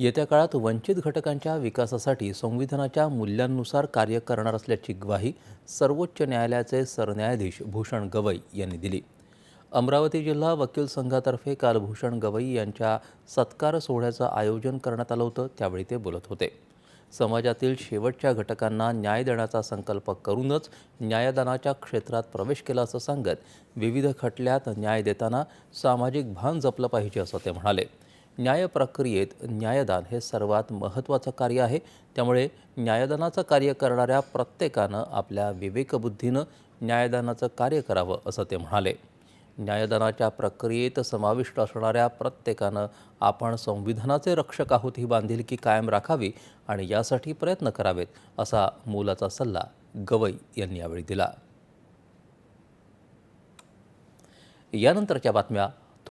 येत्या काळात वंचित घटकांच्या विकासासाठी संविधानाच्या मूल्यांनुसार कार्य करणार असल्याची ग्वाही सर्वोच्च न्यायालयाचे सरन्यायाधीश भूषण गवई यांनी दिली. अमरावती जिल्हा वकील संघातर्फे काल भूषण गवई यांच्या सत्कार सोहळ्याचं आयोजन करण्यात आलं होतं त्यावेळी ते बोलत होते. समाजातील शेवटच्या घटकांना न्याय देण्याचा संकल्प करूनच न्यायदानाच्या क्षेत्रात प्रवेश केला असं सांगत विविध खटल्यात न्याय देताना सामाजिक भान जपलं पाहिजे असं ते म्हणाले. न्याय प्रक्रियेत न्यायदान हे सर्वात महत्त्वाचं कार्य आहे. त्यामुळे न्यायदानाचं कार्य करणाऱ्या प्रत्येकानं आपल्या विवेकबुद्धीनं न्यायदानाचं कार्य करावं असं ते म्हणाले. न्यायदानाच्या प्रक्रियेत समाविष्ट असणाऱ्या प्रत्येकानं आपण संविधानाचे रक्षक आहोत ही बांधिलकी कायम राखावी आणि यासाठी प्रयत्न करावेत असा मोलाचा सल्ला गवई यांनी यावेळी दिला. यानंतरच्या बातम्या